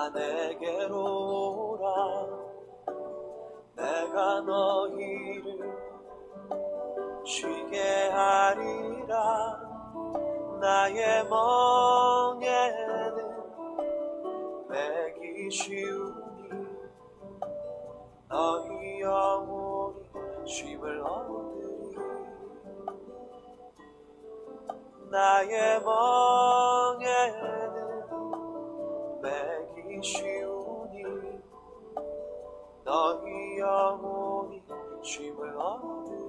다 내게로 오라. 내가 너희를 쉬게 하리라. 나의 멍에는 매기 쉬우니 너희 영혼이 쉼을 얻으리. 나의 멍 너희 영혼이 쉼을 얻으리 너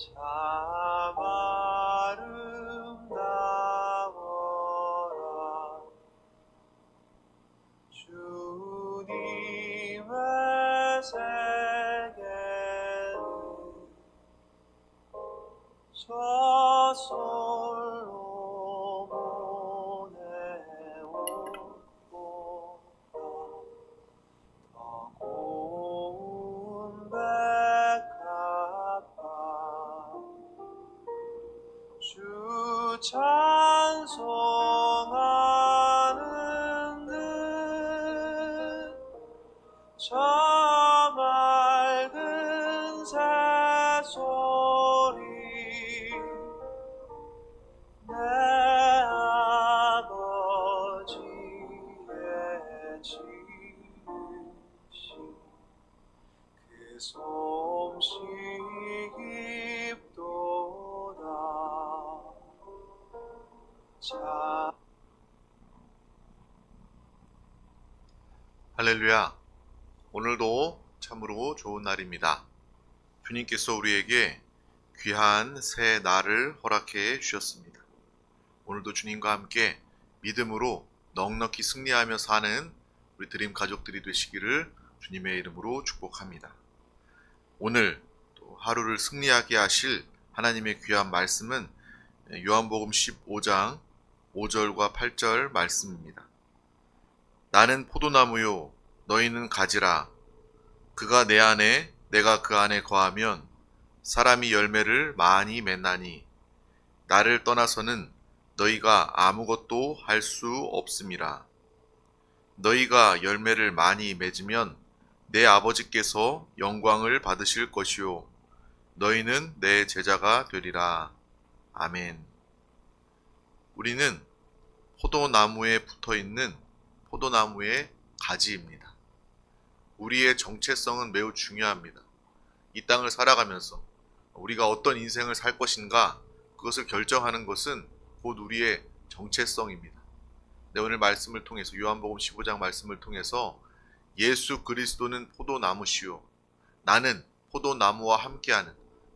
참 할렐루야. 오늘도 참으로 좋은 날입니다. 주님께서 우리에게 귀한 새 날을 허락해 주셨습니다. 오늘도 주님과 함께 믿음으로 넉넉히 승리하며 사는 우리 드림 가족들이 되시기를 주님의 이름으로 축복합니다. 오늘 또 하루를 승리하게 하실 하나님의 귀한 말씀은 요한복음 15장 5절과 8절 말씀입니다. 나는 포도나무요 너희는 가지라. 그가 내 안에 내가 그 안에 거하면 사람이 열매를 많이 맺나니. 나를 떠나서는 너희가 아무것도 할 수 없음이라. 너희가 열매를 많이 맺으면 내 아버지께서 영광을 받으실 것이요. 너희는 내 제자가 되리라. 아멘. 우리는 포도나무에 붙어 있는 포도나무의 가지입니다. 우리의 정체성은 매우 중요합니다. 이 땅을 살아가면서 우리가 어떤 인생을 살 것인가 그것을 결정하는 것은 곧 우리의 정체성입니다. 네, 오늘 말씀을 통해서 요한복음 15장 말씀을 통해서 예수 그리스도는 포도나무시요 나는 포도나무와 함께하는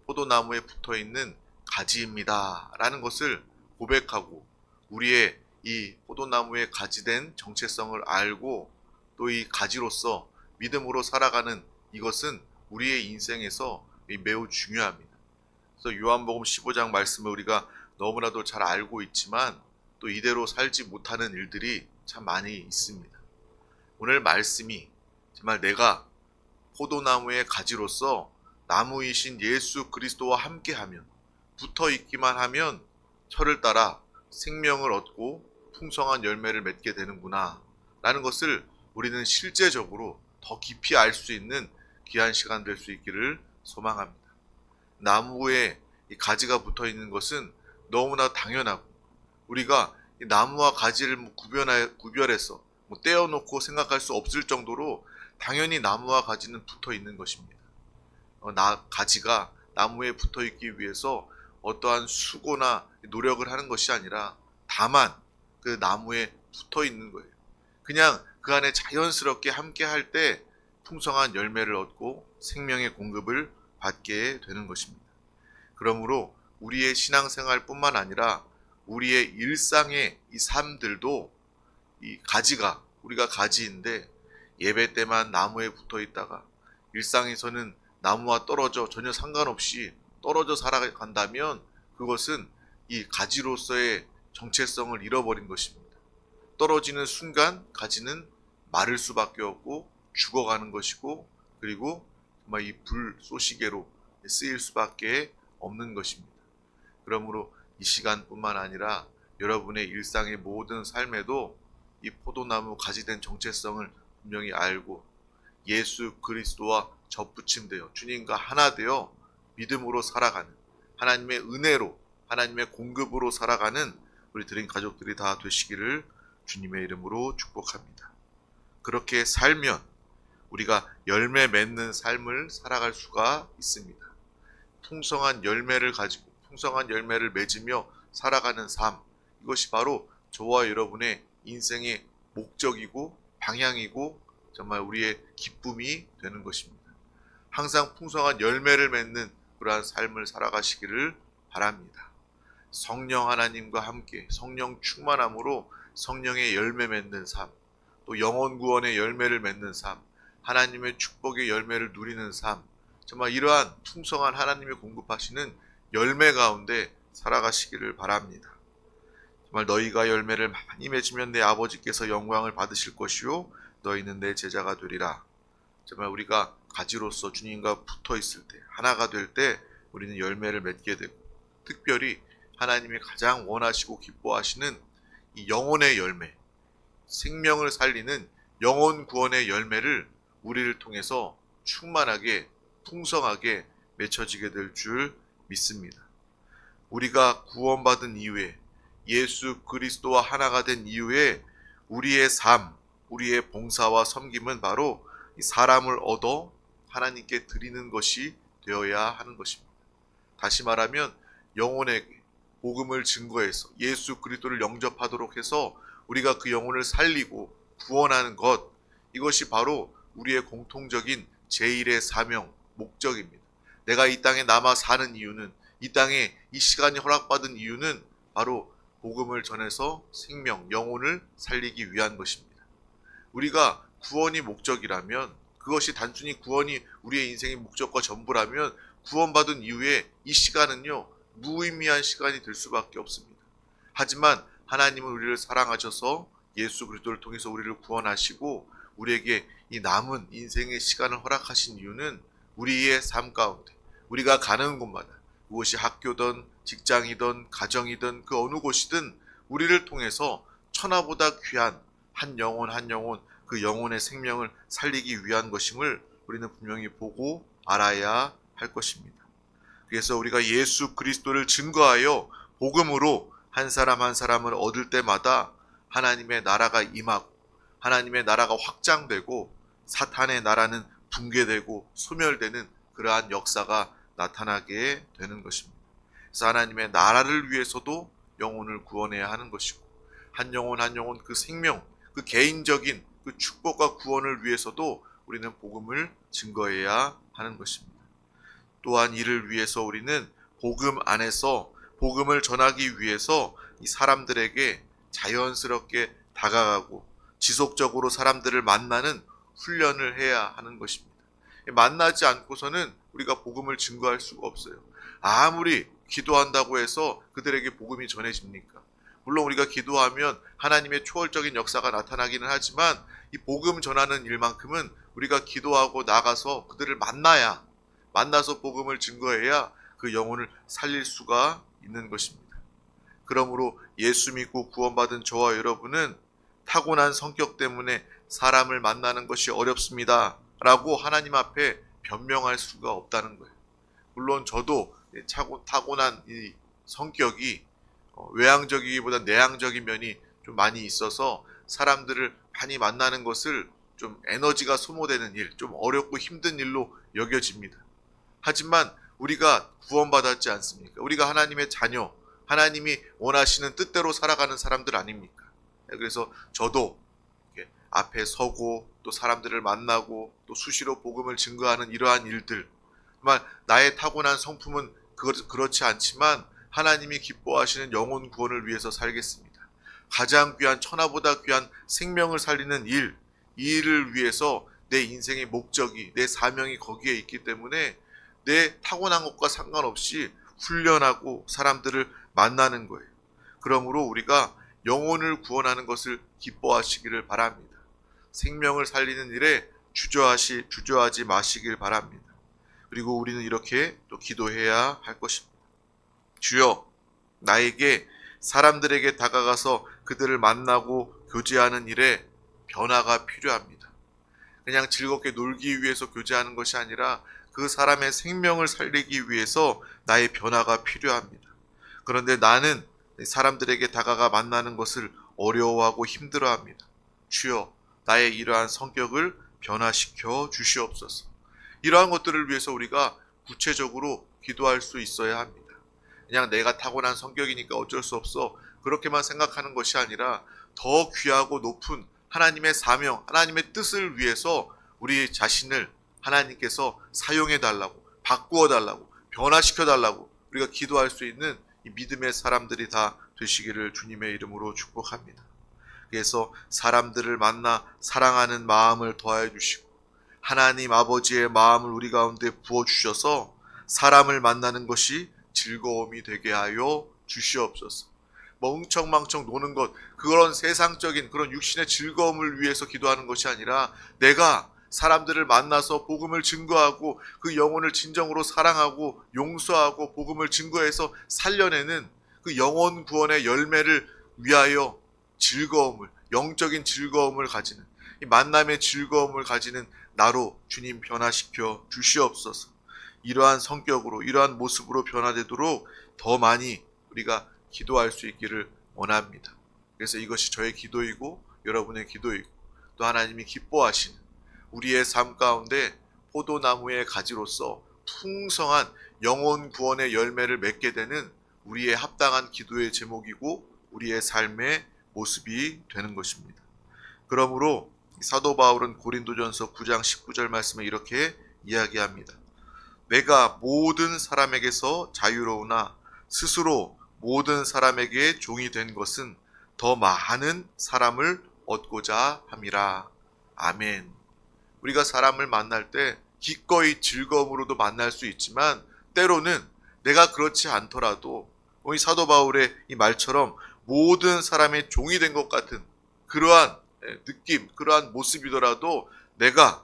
포도나무에 붙어 있는 가지입니다. 라는 것을 고백하고 우리의 이 포도나무에 가지된 정체성을 알고 또 이 가지로서 믿음으로 살아가는 이것은 우리의 인생에서 매우 중요합니다. 그래서 요한복음 15장 말씀을 우리가 너무나도 잘 알고 있지만 또 이대로 살지 못하는 일들이 참 많이 있습니다. 오늘 말씀이 정말 내가 포도나무의 가지로서 나무이신 예수 그리스도와 함께하면 붙어 있기만 하면 철을 따라 생명을 얻고 풍성한 열매를 맺게 되는구나 라는 것을 우리는 실제적으로 더 깊이 알 수 있는 귀한 시간 될 수 있기를 소망합니다. 나무에 이 가지가 붙어 있는 것은 너무나 당연하고 우리가 이 나무와 가지를 뭐 구별해, 구별해서 뭐 떼어놓고 생각할 수 없을 정도로 당연히 나무와 가지는 붙어 있는 것입니다. 어, 나 가지가 나무에 붙어 있기 위해서 어떠한 수고나 노력을 하는 것이 아니라 다만 그 나무에 붙어 있는 거예요. 그냥 그 안에 자연스럽게 함께 할 때 풍성한 열매를 얻고 생명의 공급을 받게 되는 것입니다. 그러므로 우리의 신앙생활뿐만 아니라 우리의 일상의 이 삶들도 이 가지가 우리가 가지인데 예배 때만 나무에 붙어 있다가 일상에서는 나무와 떨어져 전혀 상관없이 떨어져 살아간다면 그것은 이 가지로서의 정체성을 잃어버린 것입니다. 떨어지는 순간 가지는 마를 수밖에 없고 죽어가는 것이고 그리고 정말 이 불 쏘시개로 쓰일 수밖에 없는 것입니다. 그러므로 이 시간뿐만 아니라 여러분의 일상의 모든 삶에도 이 포도나무 가지된 정체성을 분명히 알고 예수 그리스도와 접붙임되어 주님과 하나 되어 믿음으로 살아가는 하나님의 은혜로 하나님의 공급으로 살아가는 우리 드린 가족들이 다 되시기를 주님의 이름으로 축복합니다. 그렇게 살면 우리가 열매 맺는 삶을 살아갈 수가 있습니다. 풍성한 열매를 가지고 풍성한 열매를 맺으며 살아가는 삶 이것이 바로 저와 여러분의 인생의 목적이고 방향이고 정말 우리의 기쁨이 되는 것입니다. 항상 풍성한 열매를 맺는 그러한 삶을 살아가시기를 바랍니다. 성령 하나님과 함께 성령 충만함으로 성령의 열매 맺는 삶, 또 영혼 구원의 열매를 맺는 삶, 하나님의 축복의 열매를 누리는 삶, 정말 이러한 풍성한 하나님의 공급하시는 열매 가운데 살아가시기를 바랍니다. 정말 너희가 열매를 많이 맺으면 내 아버지께서 영광을 받으실 것이요 너희는 내 제자가 되리라. 정말 우리가 가지로서 주님과 붙어 있을 때 하나가 될 때 우리는 열매를 맺게 되고 특별히 하나님이 가장 원하시고 기뻐하시는 이 영혼의 열매, 생명을 살리는 영혼 구원의 열매를 우리를 통해서 충만하게 풍성하게 맺혀지게 될 줄 믿습니다. 우리가 구원받은 이후에 예수 그리스도와 하나가 된 이후에 우리의 삶, 우리의 봉사와 섬김은 바로 이 사람을 얻어 하나님께 드리는 것이 되어야 하는 것입니다. 다시 말하면 영혼에게 복음을 증거해서 예수 그리스도를 영접하도록 해서 우리가 그 영혼을 살리고 구원하는 것 이것이 바로 우리의 공통적인 제1의 사명 목적입니다. 내가 이 땅에 남아 사는 이유는 이 땅에 이 시간이 허락받은 이유는 바로 복음을 전해서 생명, 영혼을 살리기 위한 것입니다. 우리가 구원이 목적이라면 그것이 단순히 구원이 우리의 인생의 목적과 전부라면 구원받은 이후에 이 시간은요 무의미한 시간이 될 수밖에 없습니다. 하지만 하나님은 우리를 사랑하셔서 예수 그리스도를 통해서 우리를 구원하시고 우리에게 이 남은 인생의 시간을 허락하신 이유는 우리의 삶 가운데 우리가 가는 곳마다 무엇이 학교든 직장이든 가정이든 그 어느 곳이든 우리를 통해서 천하보다 귀한 한 영혼 한 영혼 그 영혼의 생명을 살리기 위한 것임을 우리는 분명히 보고 알아야 할 것입니다. 그래서 우리가 예수 그리스도를 증거하여 복음으로 한 사람 한 사람을 얻을 때마다 하나님의 나라가 임하고 하나님의 나라가 확장되고 사탄의 나라는 붕괴되고 소멸되는 그러한 역사가 나타나게 되는 것입니다. 그래서 하나님의 나라를 위해서도 영혼을 구원해야 하는 것이고 한 영혼 한 영혼 그 생명 그 개인적인 그 축복과 구원을 위해서도 우리는 복음을 증거해야 하는 것입니다. 또한 이를 위해서 우리는 복음 안에서 복음을 전하기 위해서 이 사람들에게 자연스럽게 다가가고 지속적으로 사람들을 만나는 훈련을 해야 하는 것입니다. 만나지 않고서는 우리가 복음을 증거할 수가 없어요. 아무리 기도한다고 해서 그들에게 복음이 전해집니까? 물론 우리가 기도하면 하나님의 초월적인 역사가 나타나기는 하지만 이 복음 전하는 일만큼은 우리가 기도하고 나가서 그들을 만나야 만나서 복음을 증거해야 그 영혼을 살릴 수가 있는 것입니다. 그러므로 예수 믿고 구원받은 저와 여러분은 타고난 성격 때문에 사람을 만나는 것이 어렵습니다. 라고 하나님 앞에 변명할 수가 없다는 거예요. 물론 저도 타고난 이 성격이 어, 외향적이기보다 내향적인 면이 좀 많이 있어서 사람들을 많이 만나는 것을 좀 에너지가 소모되는 일, 좀 어렵고 힘든 일로 여겨집니다. 하지만 우리가 구원받았지 않습니까? 우리가 하나님의 자녀, 하나님이 원하시는 뜻대로 살아가는 사람들 아닙니까? 네, 그래서 저도 앞에 서고 또 사람들을 만나고 또 수시로 복음을 증거하는 이러한 일들, 정말 나의 타고난 성품은 그- 그렇지 않지만 하나님이 기뻐하시는 영혼 구원을 위해서 살겠습니다. 가장 귀한 천하보다 귀한 생명을 살리는 일, 이 일을 위해서 내 인생의 목적이, 내 사명이 거기에 있기 때문에 내 타고난 것과 상관없이 훈련하고 사람들을 만나는 거예요. 그러므로 우리가 영혼을 구원하는 것을 기뻐하시기를 바랍니다. 생명을 살리는 일에 주저하시, 주저하지 마시길 바랍니다. 그리고 우리는 이렇게 또 기도해야 할 것입니다. 주여, 나에게 사람들에게 다가가서 그들을 만나고 교제하는 일에 변화가 필요합니다. 그냥 즐겁게 놀기 위해서 교제하는 것이 아니라 그 사람의 생명을 살리기 위해서 나의 변화가 필요합니다. 그런데 나는 사람들에게 다가가 만나는 것을 어려워하고 힘들어합니다. 주여, 나의 이러한 성격을 변화시켜 주시옵소서. 이러한 것들을 위해서 우리가 구체적으로 기도할 수 있어야 합니다. 그냥 내가 타고난 성격이니까 어쩔 수 없어. 그렇게만 생각하는 것이 아니라 더 귀하고 높은 하나님의 사명, 하나님의 뜻을 위해서 우리 자신을 하나님께서 사용해 달라고, 바꾸어 달라고, 변화시켜 달라고 우리가 기도할 수 있는 이 믿음의 사람들이 다 되시기를 주님의 이름으로 축복합니다. 그래서 사람들을 만나 사랑하는 마음을 더하여 주시고 하나님 아버지의 마음을 우리 가운데 부어 주셔서 사람을 만나는 것이 즐거움이 되게 하여 주시옵소서. 뭐 웅청망청 노는 것 그런 세상적인 그런 육신의 즐거움을 위해서 기도하는 것이 아니라 내가 사람들을 만나서 복음을 증거하고 그 영혼을 진정으로 사랑하고 용서하고 복음을 증거해서 살려내는 그 영혼 구원의 열매를 위하여 즐거움을 영적인 즐거움을 가지는 이 만남의 즐거움을 가지는 나로 주님 변화시켜 주시옵소서. 이러한 성격으로 이러한 모습으로 변화되도록 더 많이 우리가 기도할 수 있기를 원합니다. 그래서 이것이 저의 기도이고 여러분의 기도이고 또 하나님이 기뻐하시는 우리의 삶 가운데 포도나무의 가지로서 풍성한 영혼 구원의 열매를 맺게 되는 우리의 합당한 기도의 제목이고 우리의 삶의 모습이 되는 것입니다. 그러므로 사도 바울은 고린도전서 9장 19절 말씀에 이렇게 이야기합니다. 내가 모든 사람에게서 자유로우나 스스로 모든 사람에게 종이 된 것은 더 많은 사람을 얻고자 함이라. 아멘. 우리가 사람을 만날 때 기꺼이 즐거움으로도 만날 수 있지만 때로는 내가 그렇지 않더라도 이 사도 바울의 이 말처럼 모든 사람의 종이 된 것 같은 그러한 예, 느낌, 그러한 모습이더라도 내가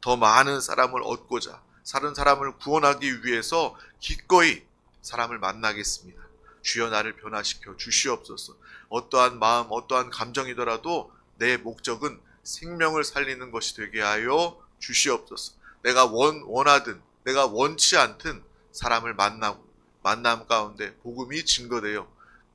더 많은 사람을 얻고자 다른 사람을 구원하기 위해서 기꺼이 사람을 만나겠습니다. 주여 나를 변화시켜 주시옵소서. 어떠한 마음, 어떠한 감정이더라도 내 목적은 생명을 살리는 것이 되게 하여 주시옵소서. 내가 원, 원하든 내가 원치 않든 사람을 만나고 만남 가운데 복음이 증거되어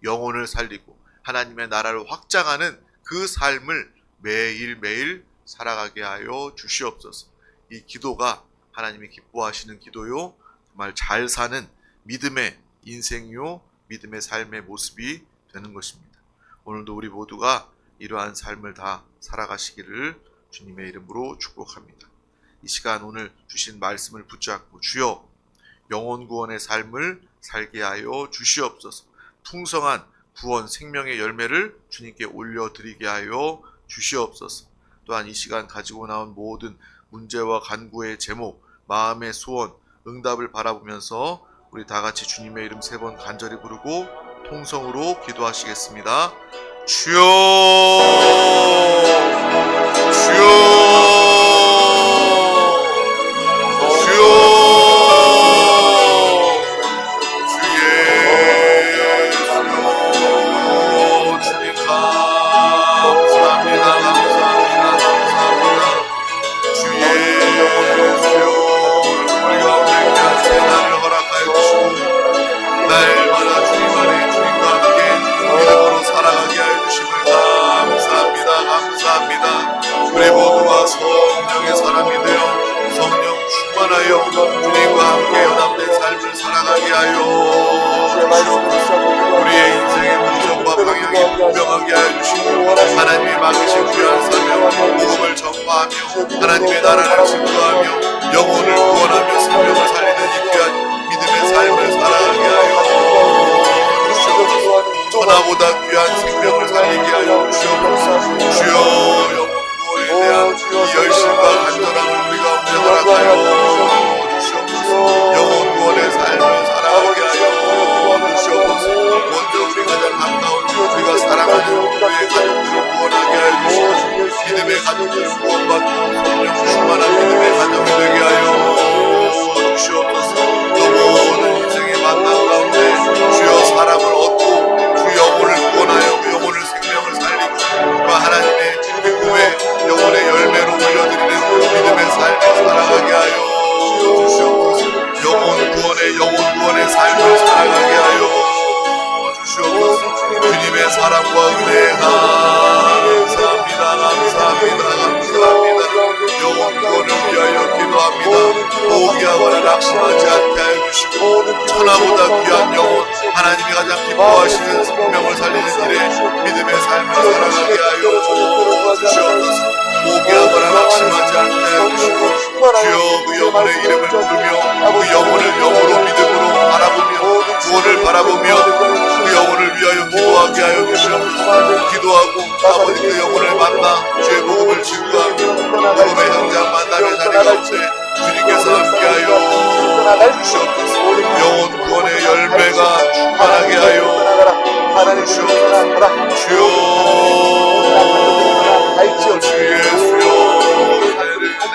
영혼을 살리고 하나님의 나라를 확장하는 그 삶을 매일매일 살아가게 하여 주시옵소서. 이 기도가 하나님이 기뻐하시는 기도요. 정말 잘 사는 믿음의 인생요. 믿음의 삶의 모습이 되는 것입니다. 오늘도 우리 모두가 이러한 삶을 다 살아가시기를 주님의 이름으로 축복합니다. 이 시간 오늘 주신 말씀을 붙잡고 주여 영혼 구원의 삶을 살게 하여 주시옵소서. 풍성한 구원 생명의 열매를 주님께 올려드리게 하여 주시옵소서. 또한 이 시간 가지고 나온 모든 문제와 간구의 제목, 마음의 소원, 응답을 바라보면서 우리 다 같이 주님의 이름 세 번 간절히 부르고 통성으로 기도하시겠습니다. 주여! 주여! Aranime, Aranime, 의 이름을 부르며 그 영혼을 영으로 믿음으로 바라보며 구원을 바라보며 그 영혼을 위하여 기도하게 하여 주시오 기도하고 아버지 그 영혼을 만나 주의 복음을 증거하고 복음의 현장 만남의 자리 가운데 주님께서 함께하여 주시옵소서. 영혼 구원의 열매가 충만하게 하여 주시옵소서. 주여 주 예수여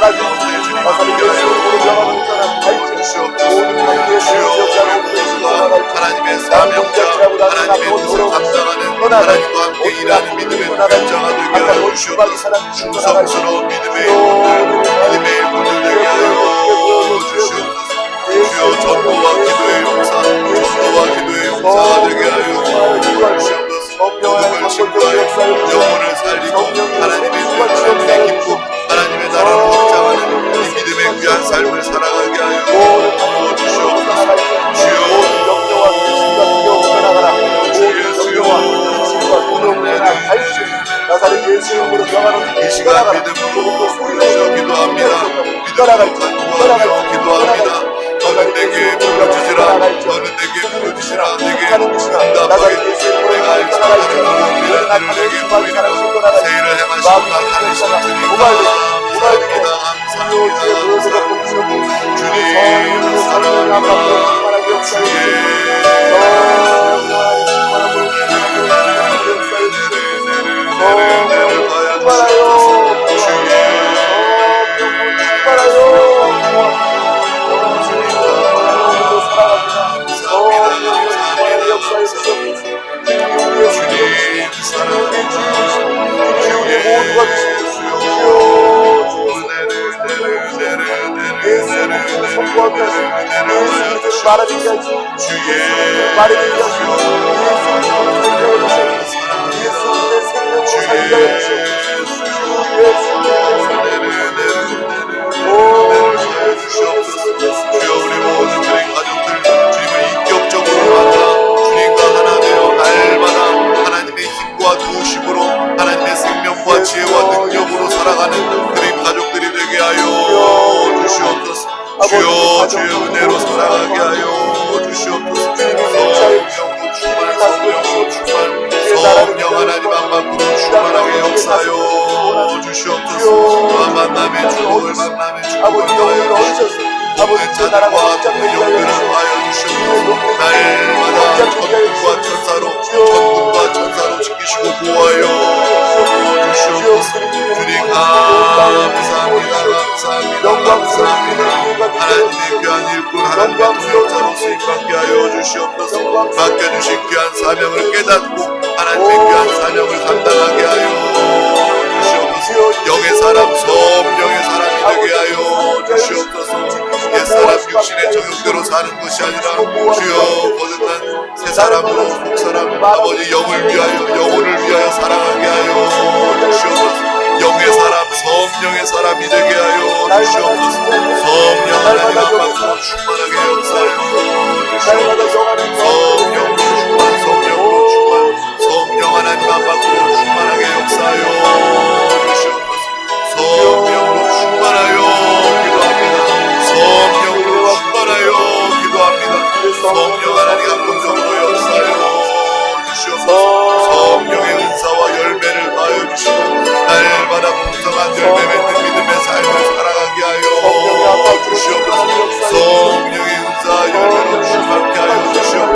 하나님 마사리 교수로 주시오 하나님의 사명과 하나님의 뜻을 감당하는 하나님과 함께 일하는 믿음의 결정하는 여러 주시오 충성스러운 믿음의 일꾼들 믿음의 일꾼들 되게 하여 주시오 주여 전도와 기도의 주와 땅을 영원하여 주시고 날마다 천국과 천사로 천국과 천사로 지키시고 보아요 주님 감사합니다 감사합니다 감사합니다 하나님의 귀한 일꾼 하나님의 수용자로서 입관계 하여 주시옵소서 맡겨주신 귀한 사명을 깨닫고 하나님의 귀한 사명을 감당하게 하여 주시옵소서 영의 사람 성령의 사람이 되게 하여 주시옵소서. 옛사람 육신의 정욕대로 사는 것이 아니라 주여 거듭난 새 사람으로 목사람 아버지 영을 위하여 영혼을 위하여 사랑하게 하여 주시옵소서. 영의 사람 성령의 사람이 되게 하여 주시옵소서. 성령 하나님 한 방송 충만하게 역사하여 주시옵소서. Son yayınsa yönler oluşur fark yayılır